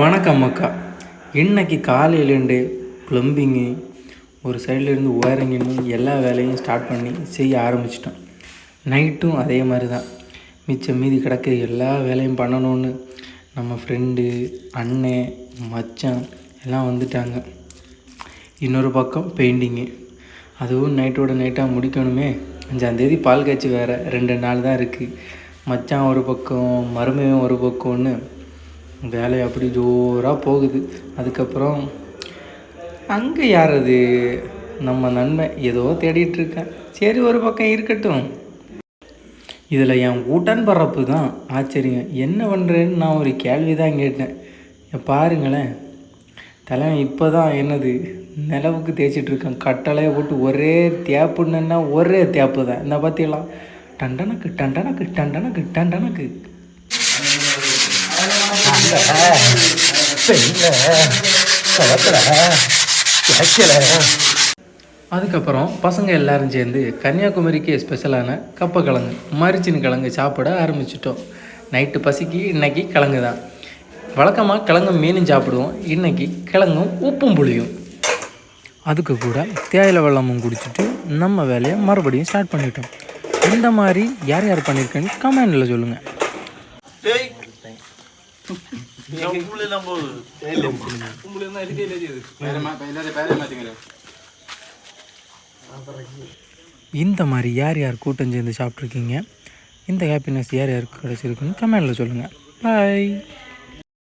வணக்கம் அக்கா. இன்னைக்கு காலையிலேருந்து ப்ளம்பிங்கு ஒரு சைட்லேருந்து ஒயரிங்னு எல்லா வேலையும் ஸ்டார்ட் பண்ணி செய்ய ஆரம்பிச்சிட்டோம். நைட்டும் அதே மாதிரி தான் மிச்சம் மீதி கிடக்க எல்லா வேலையும் பண்ணணும்னு நம்ம ஃப்ரெண்டு அண்ணன் மச்சான் எல்லாம் வந்துட்டாங்க. இன்னொரு பக்கம் பெயிண்டிங்கு அதுவும் நைட்டோட நைட்டாக முடிக்கணுமே. அஞ்சாந்தேதி பால் காய்ச்சி வேறு ரெண்டு நாள் தான் இருக்குது மச்சான் ஒரு பக்கம் மருமையும் ஒரு பக்கம்னு வேலை அப்படி ஜோராக போகுது. அதுக்கப்புறம் அங்கே யார் அது நம்ம நன்மை ஏதோ தேடிட்டுருக்கேன் சரி ஒரு பக்கம் இருக்கட்டும். இதில் என் ஊட்டான் பறப்பு தான். ஆச்சரியம். என்ன பண்ணுறேன்னு நான் ஒரு கேள்வி தான் கேட்டேன். பாருங்களேன். தலைவன் இப்போ தான் என்னது? நிலவுக்கு தேய்ச்சிட்டு இருக்கேன் கட்டளையை போட்டு ஒரே தேப்புன்னா ஒரே தேப்பு தான். இந்த பார்த்தீங்களா டண்டனக்கு டண்டனக்கு டண்டனக்கு டண்டனக்கு. அதுக்கப்புறம் பசங்க எல்லாரும் சேர்ந்து கன்னியாகுமரிக்கு ஸ்பெஷலான கப்பக்கிழங்கு மரிச்சின் கிழங்கு சாப்பிட ஆரம்பிச்சிட்டோம். நைட்டு பசிக்கு இன்னைக்கு கிழங்கு தான். வழக்கமாக கிழங்கு மீனும் சாப்பிடுவோம். இன்னைக்கு கிழங்கும் உப்பும் புளியும். அதுக்கு கூட தேயிலை வெள்ளமும் குடிச்சிட்டு நம்ம வேலையை மறுபடியும் ஸ்டார்ட் பண்ணிட்டோம். இந்த மாதிரி யார் யார் பண்ணியிருக்கேன்னு கமெண்டில் சொல்லுங்கள் இந்த மாதிரி யார் யார் கூட்டம் சேர்ந்து சாப்பிட்ருக்கீங்க இந்த ஹாப்பினஸ் யார் யாருக்கு கிடச்சிருக்குன்னு கமெண்டில் சொல்லுங்கள் பாய்